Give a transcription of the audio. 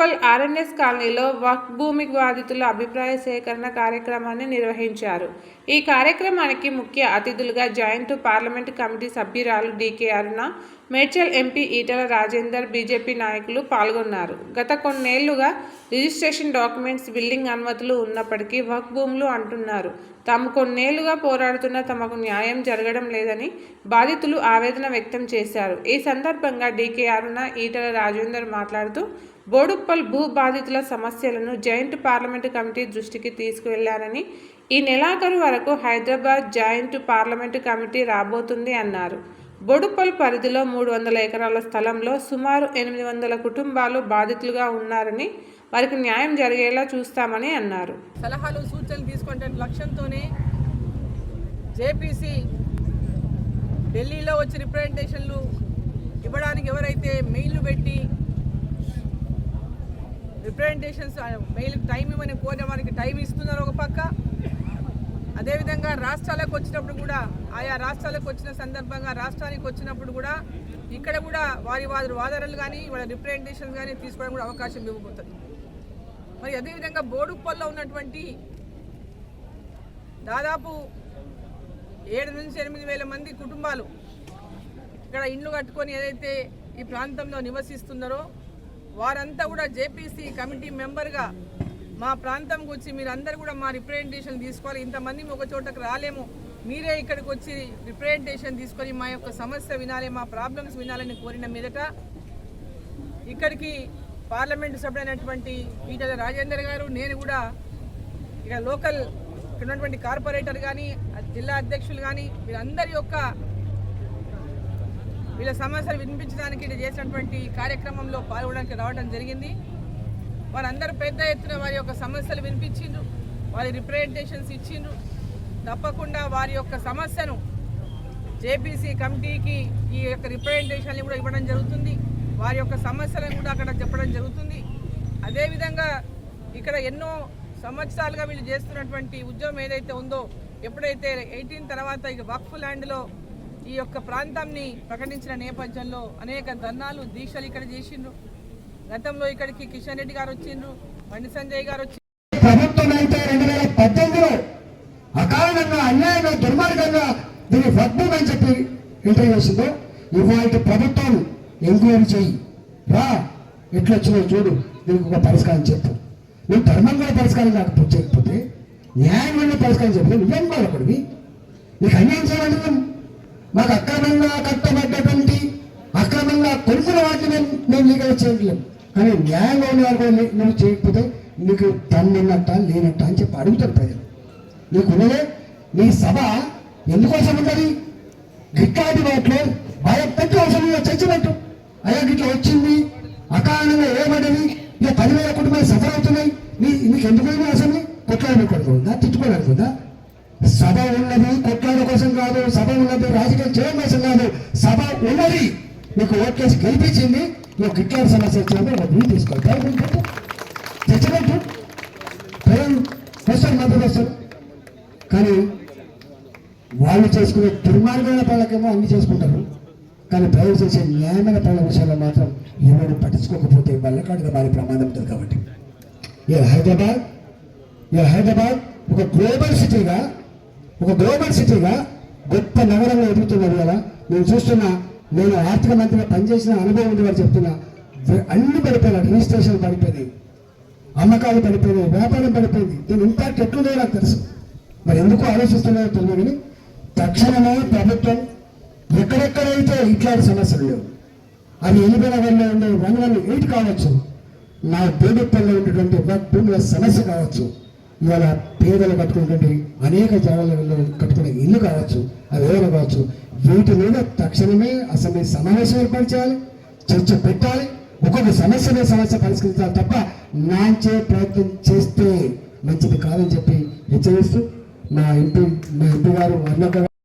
Municipal RNS కాలనీలో వక్ భూమి బాధితుల అభిప్రాయ సేకరణ కార్యక్రమాన్ని నిర్వహించారు. ఈ కార్యక్రమానికి ముఖ్య అతిథులుగా జాయింట్ పార్లమెంట్ కమిటీ సభ్యురాలు D K Aruna Medchal MP Etela Rajender BJP నాయకులు పాల్గొన్నారు. గత కొన్నేళ్ళుగా రిజిస్ట్రేషన్ డాక్యుమెంట్స్ బిల్డింగ్ అనుమతులు ఉన్నప్పటికీ వక్ భూములు అంటున్నారు. తాము కొన్నేళ్ళుగా పోరాడుతున్న తమకు న్యాయం జరగడం లేదని బాధితులు ఆవేదన వ్యక్తం చేశారు. ఈ సందర్భంగా డీకే అరుణ ఈటల రాజేందర్ మాట్లాడుతూ బోడుప్పల్ భూ బాధితుల సమస్యలను జాయింట్ పార్లమెంటు కమిటీ దృష్టికి తీసుకువెళ్ళారని ఈ నెలాఖరు వరకు హైదరాబాద్ జాయింట్ పార్లమెంటు కమిటీ రాబోతుంది అన్నారు. బొడుపల్ పరిధిలో మూడు వందల ఎకరాల స్థలంలో సుమారు ఎనిమిది వందల కుటుంబాలు బాధితులుగా ఉన్నారని వారికి న్యాయం జరిగేలా చూస్తామని అన్నారు. సలహాలు సూచనలు తీసుకుంటే లక్ష్యంతోనే జేపీసీ ఢిల్లీలో వచ్చి రిప్రజెంటేషన్లు ఇవ్వడానికి ఎవరైతే మెయిల్లు పెట్టి రిప్రజెంటేషన్స్ మెయిల్ టైం ఇవ్వని కోరిన వారికి టైం ఇస్తున్నారు ఒక పక్క. అదేవిధంగా రాష్ట్రాలకు వచ్చినప్పుడు కూడా ఆయా రాష్ట్రాలకు వచ్చిన సందర్భంగా రాష్ట్రానికి వచ్చినప్పుడు కూడా ఇక్కడ కూడా వారి వారి వాదనలు కానీ వాళ్ళ రిప్రజెంటేషన్స్ కానీ తీసుకోవడం కూడా అవకాశం ఇవ్వబోతుంది. మరి అదేవిధంగా బోడుప్పల్లో ఉన్నటువంటి దాదాపు ఏడు నుంచి ఎనిమిది వేల మంది కుటుంబాలు ఇక్కడ ఇండ్లు కట్టుకొని ఏదైతే ఈ ప్రాంతంలో నివసిస్తున్నారో వారంతా కూడా జేపీసీ కమిటీ మెంబర్గా మా ప్రాంతంకి వచ్చి మీరందరూ కూడా మా రిప్రజెంటేషన్ తీసుకోవాలి. ఇంతమంది ఒక చోటకు రాలేము. మీరే ఇక్కడికి వచ్చి రిప్రజెంటేషన్ తీసుకొని మా యొక్క సమస్య వినాలి మా ప్రాబ్లమ్స్ వినాలని కోరిన మీదట ఇక్కడికి పార్లమెంటు సభ్యుడైనటువంటి ఈటల రాజేందర్ గారు నేను కూడా ఇక లోకల్ ఇక్కడ ఉన్నటువంటి కార్పొరేటర్ కానీ జిల్లా అధ్యక్షులు కానీ వీరందరి యొక్క వీళ్ళ సమస్యలు వినిపించడానికి ఇది చేసినటువంటి కార్యక్రమంలో పాల్గొనడానికి రావడం జరిగింది. వారందరూ పెద్ద ఎత్తున వారి యొక్క సమస్యలు వినిపించిండ్రు. వారి రిప్రజెంటేషన్స్ ఇచ్చిండ్రు. తప్పకుండా వారి యొక్క సమస్యను జేపీసీ కమిటీకి ఈ యొక్క రిప్రజెంటేషన్లు కూడా ఇవ్వడం జరుగుతుంది. వారి యొక్క సమస్యలను కూడా అక్కడ చెప్పడం జరుగుతుంది. అదేవిధంగా ఇక్కడ ఎన్నో సంవత్సరాలుగా వీళ్ళు చేస్తున్నటువంటి ఉద్యమం ఏదైతే ఉందో ఎప్పుడైతే ఎయిటీన్ తర్వాత ఇక వక్ఫ్ ల్యాండ్లో ఈ యొక్క ప్రాంతాన్ని ప్రకటించిన నేపథ్యంలో అనేక ధర్నాలు దీక్షలు ఇక్కడ చేసిండ్రు. గతంలో ఇక్కడికి కిషన్ రెడ్డి గారు వచ్చిండ్రు బండి సంజయ్ గారు వచ్చి ప్రభుత్వం అయితే రెండు వేల పద్దెనిమిదిలో అకారణంగా అన్యాయంగా దుర్మార్గంగా దీన్ని వద్దు అని చెప్పి ఎంట్రీ చేసిందో ఇవాళ ప్రభుత్వం ఎంక్వైరీ చేయి. రా ఎట్లా చూడు దీనికి ఒక పరిష్కారం చెప్పు. నువ్వు ధర్మంగా పరిష్కారం కాకపోతే చేయకపోతే న్యాయమైన పరిష్కారం చెప్పు. నువ్వేం బాధపడివి నీకు అన్యాయం చేయాలంటే మాకు అక్రమంగా కట్టబడ్డటువంటి అక్రమంగా కొనుక్కున్న వాటిని మేము లీగల్ చేయట్లేము కానీ న్యాయంగా ఉన్న వారు నువ్వు చేయకపోతే నీకు తన్నున్నట్ట లేనట్ట అని చెప్పి అడుగుతారు ప్రజలు. నీకు ఉన్నదే నీ సభ ఎందుకోసం ఉన్నది గిట్లాంటి వాటిలో భయపెట్టి అవసరం చచ్చినట్టు. చర్చ పెట్టు అయ్యా గిట్లా వచ్చింది అకారణంగా ఏమన్నది ఇక పదివేల కుటుంబాలు సఫర్ అవుతున్నాయి. నీ నీకు ఎందుకు అసలు? కొట్లాడకూడదు ఉందా తిట్టుకోలేకపోతుందా సభ ఉన్నది కొట్లాడ కోసం కాదు సభ ఉన్నది రాజకీయం చేయడం కోసం కాదు సభ ఉన్నది. నీకు ఓట్లేసి గెలిపించింది నువ్వు గిట్లాంటి సమస్య వచ్చినప్పుడు ఒక బిల్ తీసుకోవాలి చచ్చినట్టు ప్రజలు వస్తారు మద్దతు వస్తారు కానీ వాళ్ళు చేసుకునే దుర్మార్గమైన పనులకేమో అన్ని చేసుకుంటారు. కానీ ప్రజలు చేసే న్యాయమైన పనుల విషయంలో మాత్రం ఎవరు పట్టించుకోకపోతే వల్లకాడుగా వారి ప్రమాదం ఉంటుంది కాబట్టి. ఇలా హైదరాబాద్ ఇలా హైదరాబాద్ ఒక గ్లోబల్ సిటీగా ఒక గ్లోబల్ సిటీగా గొప్ప నగరంలో ఎదుగుతున్నది కదా నేను చూస్తున్నా నేను ఆర్థిక మంత్రిగా పనిచేసిన అనుభవం ఉంది వారు చెప్తున్నా అన్ని పడిపోయినాయి. రిజిస్ట్రేషన్ పడిపోయింది అమ్మకాలు పడిపోయినాయి. వ్యాపారం పడిపోయింది. దీని ఇంపాక్ట్ ఎట్లుందో నాకు తెలుసు. మరి ఎందుకు ఆలోచిస్తున్నారో తెలియదు కానీ తక్షణమే ప్రభుత్వం ఎక్కడెక్కడైతే ఇట్లాంటి సమస్యలు లేవు అవి ఎనిమిది నగర్లో ఉండే వన్ వన్ ఎయిట్ కావచ్చు నా బేడుపల్లిలో ఉన్నటువంటి వర్క్ భూముల సమస్య కావచ్చు ఇవాళ పేదలు కట్టుకున్నటువంటి అనేక జాగాలలో కట్టుకునే ఇల్లు కావచ్చు అవి ఏమైనా కావచ్చు వీటి మీద తక్షణమే అసెంబ్లీ సమావేశం ఏర్పాటు చేయాలి చర్చ పెట్టాలి ఒక్కొక్క సమస్యనే సమస్య పరిష్కరించాలి తప్ప నాంచే ప్రయత్నం చేస్తే మంచిది కాదని చెప్పి హెచ్చరిస్తూ మా ఎంపీ మా ఎంపీ గారు అన్నగారు